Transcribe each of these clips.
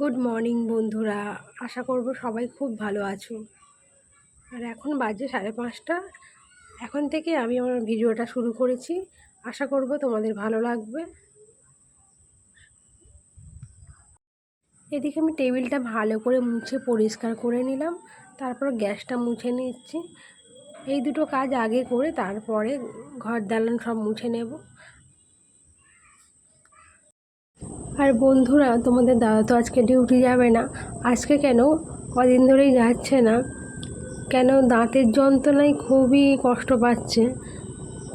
Good morning বন্ধুরা। আশা করব সবাই খুব ভালো আছো। আর এখন বাজে সাড়ে পাঁচটা। এখন থেকে আমি আমার ভিডিওটা শুরু করেছি। আশা করব তোমাদের ভালো লাগবে। এদিকে আমি টেবিলটা ভালো করে মুছে পরিষ্কার করে নিলাম। তারপর গ্যাসটা মুছে নিচ্ছি। এই দুটো কাজ আগে করে তারপরে ঘর দালান সব মুছে নেব। আর বন্ধুরা, তোমাদের দাদা তো আজকে ডিউটি যাবে না। আজকে কেন? কদিন ধরেই যাচ্ছে না। কেন? দাঁতের যন্ত্রণায় খুবই কষ্ট পাচ্ছে।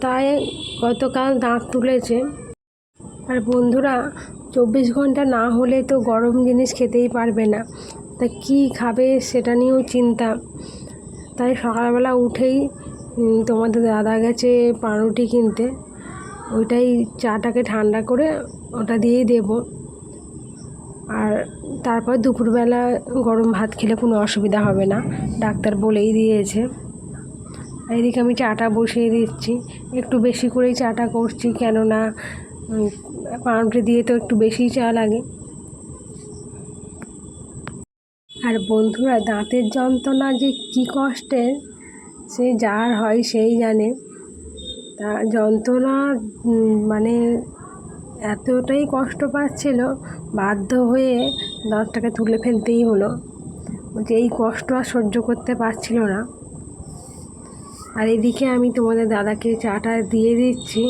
তাই গতকাল দাঁত তুলেছে। আর বন্ধুরা, চব্বিশ ঘণ্টা না হলে তো গরম জিনিস খেতেই পারবে না। তা কী খাবে সেটা নিয়েও চিন্তা। তাই সকালবেলা উঠেই তোমাদের দাদা গেছে পাউরুটি কিনতে। ওইটাই চাটাকে ঠান্ডা করে ওটা দিয়েই দেবো। আর তারপর দুপুরবেলা গরম ভাত খেলে কোনো অসুবিধা হবে না, ডাক্তার বলেই দিয়েছে। এদিকে আমি চাটা বসিয়ে দিচ্ছি। একটু বেশি করেই চাটা করছি, কেননা পাউরুটি দিয়ে তো একটু বেশিই চা লাগে। আর বন্ধুরা, দাঁতের যন্ত্রণা যে কী কষ্টের, সে যার হয় সেই জানে। তা যন্ত্রণা মানে এতটাই কষ্ট পাচ্ছিল, বাধ্য হয়ে দাঁতটাকে তুলে ফেলতেই হলো। যে এই কষ্ট আর সহ্য করতে পারছিল না। আর এদিকে আমি তোমাদের দাদাকে চাটা দিয়ে দিচ্ছি।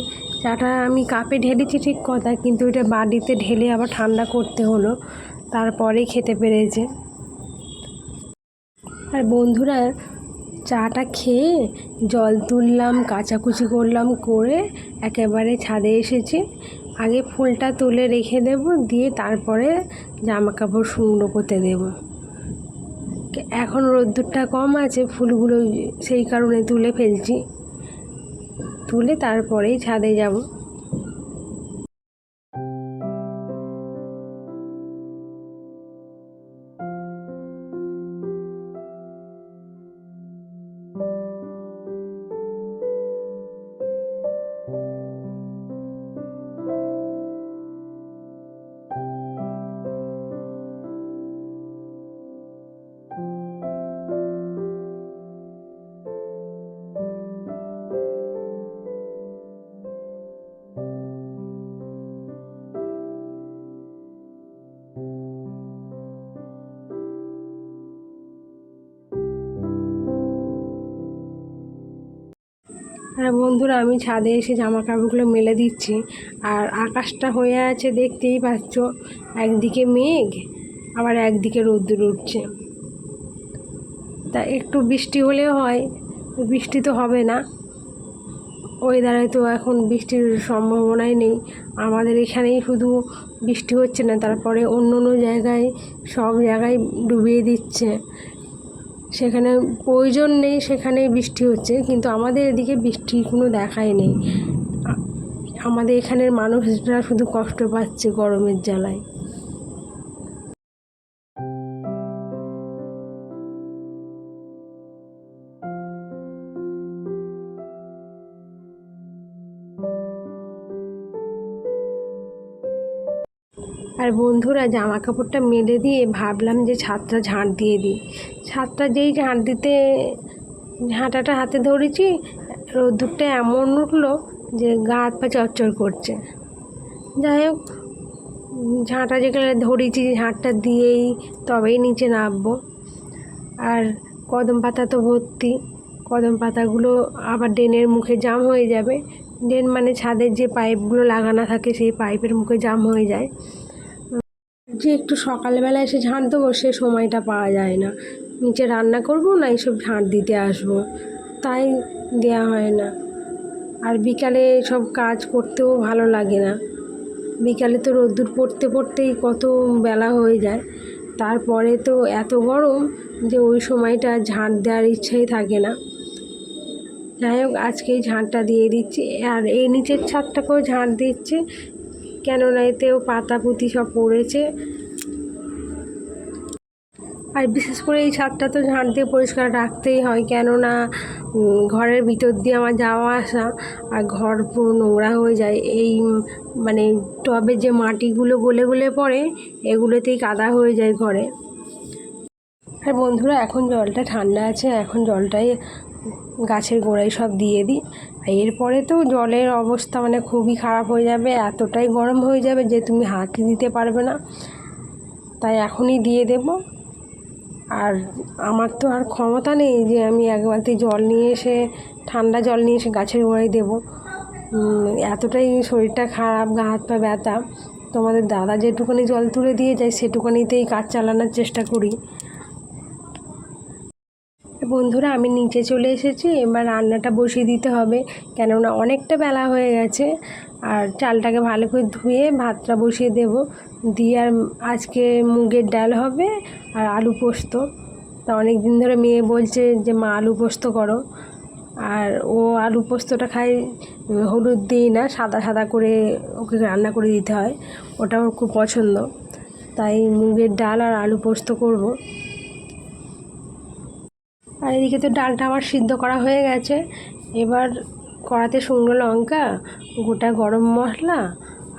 চাটা আমি কাপে ঢেলেছি ঠিক কথা, কিন্তু এটা বাড়িতে ঢেলে আবার ঠান্ডা করতে হলো। তারপরে খেতে পেরেছে। আর বন্ধুরা, চাটা খেয়ে জল তুললাম, কাচাকুচি করলাম, করে একেবারে ছাদে এসেছি। আগে ফুলটা তুলে রেখে দেব, দিয়ে তারপরে জামা কাপড় শুকনো করতে দেব। এখন রোদ্দুরটা কম আছে, ফুলগুলো সেই কারণে তুলে ফেলছি। তুলে তারপরেই ছাদে যাব। হ্যাঁ বন্ধুরা, আমি ছাদে এসে জামা কাপড়গুলো মেলে দিচ্ছি। আর আকাশটা হয়ে আছে দেখতেই পাচ্ছ, একদিকে মেঘ, আবার একদিকে রোদ্দুর উঠছে। তা একটু বৃষ্টি হলেও হয়, বৃষ্টি তো হবে না। ওয়েদারে তো এখন বৃষ্টির সম্ভাবনাই নেই। আমাদের এখানেই শুধু বৃষ্টি হচ্ছে না, তারপরে অন্য অন্য জায়গায় সব জায়গায় ডুবিয়ে দিচ্ছে। সেখানে প্রয়োজন নেই সেখানে বৃষ্টি হচ্ছে। কিন্তু আমাদের এদিকে বৃষ্টির কোনো দেখাই নেই। আমাদের এখানের মানুষরা শুধু কষ্ট পাচ্ছে গরমের জ্বালায়। আর বন্ধুরা জামা কাপড়টা মেলে দিয়ে ভাবলাম যে ছাদটা ঝাঁট দিয়ে দিই। ছাদটা যেই ঝাঁট দিতে, ঝাঁটাটা হাতে ধরেছি, রোদ্দুরটা এমন উঠল যে গা হাত পা চরচর করছে। যাই হোক, ঝাঁটা যেখানে ধরেছি ঝাঁটটা দিয়েই তবেই নিচে নামবো। আর কদম পাতা তো ভর্তি, কদম পাতাগুলো আবার ড্রেনের মুখে জাম হয়ে যাবে। ড্রেন মানে ছাদের যে পাইপগুলো লাগানো থাকে, সেই পাইপের মুখে জাম হয়ে যায়। যে একটু সকালবেলা এসে ঝাঁট দেবো, সে সময়টা পাওয়া যায় না। নিচে রান্না করব না, এইসব ঝাঁট দিতে আসব। তাই দেওয়া হয় না। আর বিকালে সব কাজ করতেও ভালো লাগে না। বিকালে তো রোদ্দুর পড়তে পড়তেই কত বেলা হয়ে যায়। তারপরে তো এত গরম যে ওই সময়টা ঝাঁট দেওয়ার ইচ্ছাই থাকে না। যাই হোক আজকেই ঝাঁটটা দিয়ে দিচ্ছি। আর এই নিচের ছাদটাকেও ঝাঁট দিচ্ছে। কেননা এতেও পাতা পুঁতি সব পড়েছে। আর বিশেষ করে এই ছাদটা তো ঝাঁট দিয়ে পরিষ্কার রাখতেই হয়, কেননা ঘরের ভিতর দিয়ে আমার যাওয়া আসা আর ঘর পুরো নোংরা হয়ে যায়। এই মানে টবে যে মাটিগুলো গলে গলে পড়ে, এগুলোতেই কাদা হয়ে যায় ঘরে। আর বন্ধুরা, এখন জলটা ঠান্ডা আছে, এখন জলটাই গাছের গোড়ায় সব দিয়ে দিই। এরপরে তো জলের অবস্থা মানে খুবই খারাপ হয়ে যাবে, এতটাই গরম হয়ে যাবে যে তুমি হাতে দিতে পারবে না। তাই এখনই দিয়ে দেব। আর আমার তো আর ক্ষমতা নেই যে আমি এক জল নিয়ে এসে, ঠান্ডা জল নিয়ে এসে গাছের গোড়ায় দেবো। এতটাই শরীরটা খারাপ, গা হাত পা ব্যথা। তোমাদের দাদা যেটুখানি জল তুলে দিয়ে যায় সেটুকুনিতেই কাজ চালানোর চেষ্টা করি। বন্ধুরা, আমি নিচে চলে এসেছি। এবার রান্নাটা বসিয়ে দিতে হবে, কেননা অনেকটা বেলা হয়ে গেছে। আর চালটাকে ভালো করে ধুয়ে ভাতটা বসিয়ে দেব। দিয়ে আর আজকে মুগের ডাল হবে আর আলু পোস্ত। তা অনেক দিন ধরে মেয়ে বলছে যে, মা, আলু পোস্ত করো। আর ও আলু পোস্তটা খায় হলুদ দিই না, সাদা সাদা করে ওকে রান্না করে দিতে হয়। ওটা ওর খুব পছন্দ। তাই মুগের ডাল আর আলু পোস্ত করব। আর এদিকে তো ডালটা আমার সিদ্ধ করা হয়ে গেছে। এবার কড়াতে শুকনো লঙ্কা, গোটা গরম মশলা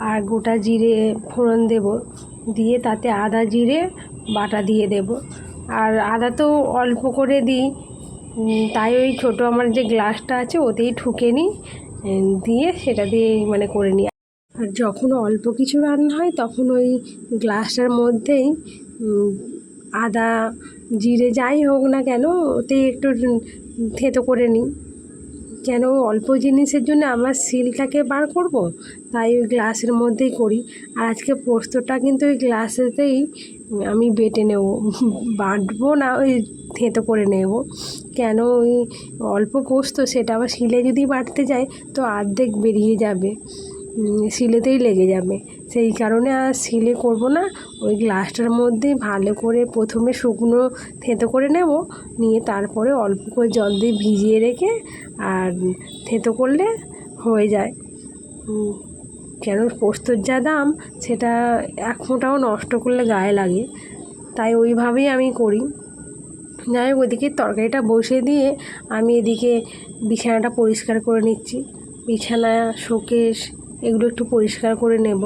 আর গোটা জিরে ফোড়ন দেব। দিয়ে তাতে আদা জিরে, বাটা দিয়ে দেব। আর আদা তো অল্প করে দিই। তাই ওই ছোটো আমার যে গ্লাসটা আছে, ওতেই ঠুকে নিই। দিয়ে সেটা দিয়ে মানে করে নিই। আর যখন অল্প কিছু রান্না হয়, তখন ওই গ্লাসটার মধ্যেই আদা, জিরে যাই হোক না কেন ওতে একটু থেতো করে নিই। কেন অল্প জিনিসের জন্য আমার সিলটাকে বার করব? তাই ওই গ্লাসের মধ্যেই করি। আর আজকে পোস্তটা কিন্তু ওই গ্লাসেতেই আমি বেটে নেব। বাটবো না, ওই থেঁতো করে নেব। কেন ওই অল্প পোস্ত, সেটা আবার শিলে যদি বাটতে যাই, তো অর্ধেক বেরিয়ে যাবে। শিলেতেই লেগে যাবে। সেই কারণে আর শিলে করব না। ওই গ্লাসটার মধ্যে ভালো করে প্রথমে শুকনো থেতো করে নেব। নিয়ে তারপরে অল্প করে জল দিয়ে ভিজিয়ে রেখে আর থেতো করলে হয়ে যায়। কেন পোস্তর যা দাম, সেটা এক ফোঁটাও নষ্ট করলে গায়ে লাগে। তাই ওইভাবেই আমি করি। যাই হোক, ওদিকে তরকারিটা বসিয়ে দিয়ে আমি এদিকে বিছানাটা পরিষ্কার করে নিচ্ছি। বিছানা শোকেশ এগুলো একটু পরিষ্কার করে নেব।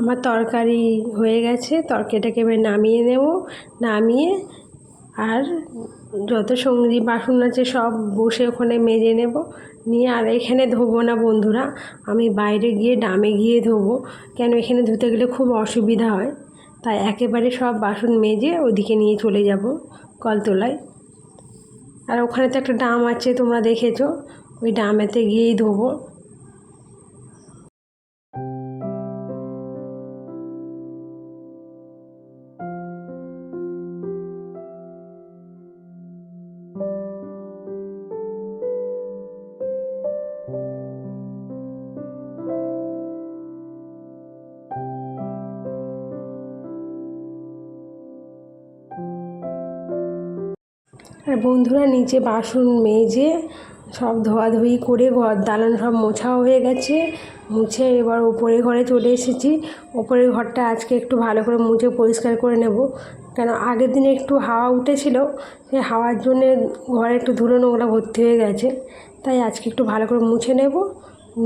আমার তরকারি হয়ে গেছে, তরকারিটাকে এবার নামিয়ে নেব। নামিয়ে আর যত সঙ্গী বাসন আছে সব বসে ওখানে মেজে নেব। নিয়ে আর এখানে ধোবো না বন্ধুরা, আমি বাইরে গিয়ে ডামে গিয়ে ধোবো, কেন এখানে ধুতে গেলে খুব অসুবিধা হয়। তাই একেবারে সব বাসন মেজে ওদিকে নিয়ে চলে যাব কলতলায়। আর ওখানে তো একটা ডাম আছে, তোমরা দেখেছ, ওই ডামেতে গিয়েই ধোবো। বন্ধুরা নিচে বাসন মেজে সব ধোয়াধুয়ি করে ঘর দালান সব মোছাও হয়ে গেছে। মুছে এবার ওপরে ঘরে চলে এসেছি। ওপরের ঘরটা আজকে একটু ভালো করে মুছে পরিষ্কার করে নেব। কেন আগের দিনে একটু হাওয়া উঠেছিল সেই হাওয়ার জন্যে ঘরে একটু ধুলো নোংরা ভর্তি হয়ে গেছে। তাই আজকে একটু ভালো করে মুছে নেব,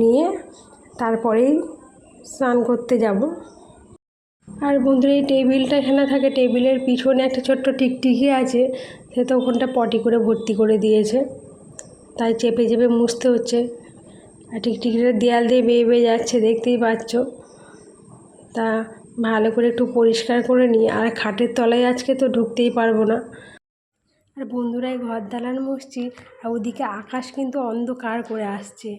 নিয়ে তারপরেই স্নান করতে যাব। আর বন্ধুরা এই টেবিলটা এখানে থাকে, টেবিলের পিছনে একটা ছোট্ট টিকটিকি আছে। সে তো ওখানটা পটি করে ভর্তি করে দিয়েছে। তাই চেপে চেপে মুছতে হচ্ছে। আর টিকটিকিটা দেয়াল দিয়ে বেয়ে বেয়ে যাচ্ছে, দেখতেই পাচ্ছ। তা ভালো করে একটু পরিষ্কার করে নিই। আর খাটের তলায় আজকে তো ঢুকতেই পারব না। আর বন্ধুরাই ঘর দালান মুছছি আর ওদিকে আকাশ কিন্তু অন্ধকার করে আসছে।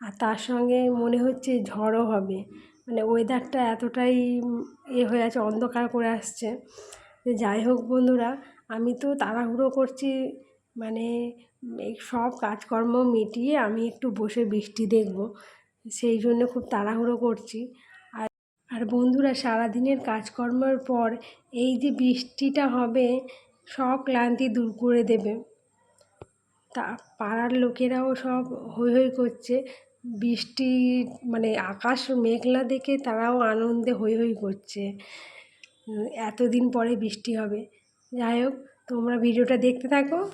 আর তার সঙ্গে মনে হচ্ছে ঝড়ও হবে। মানে ওয়েদারটা এতটাই এ হয়ে আছে, অন্ধকার করে আসছে। যাই হোক বন্ধুরা আমি তো তাড়াহুড়ো করছি মানে এই সব কাজকর্ম মিটিয়ে আমি একটু বসে বৃষ্টি দেখব। সেই জন্য খুব তাড়াহুড়ো করছি। আর আর বন্ধুরা, সারাদিনের কাজকর্মের পর এই যে বৃষ্টিটা হবে, সব ক্লান্তি দূর করে দেবে। তা, পাড়ার লোকেরাও সব হৈ হৈ করছে। বৃষ্টি মানে আকাশ মেঘলা দেখে তারাও আনন্দে হৈ হৈ করছে। এতদিন পরে বৃষ্টি হবে। जैक तुम्हारा भिडियो देखते थको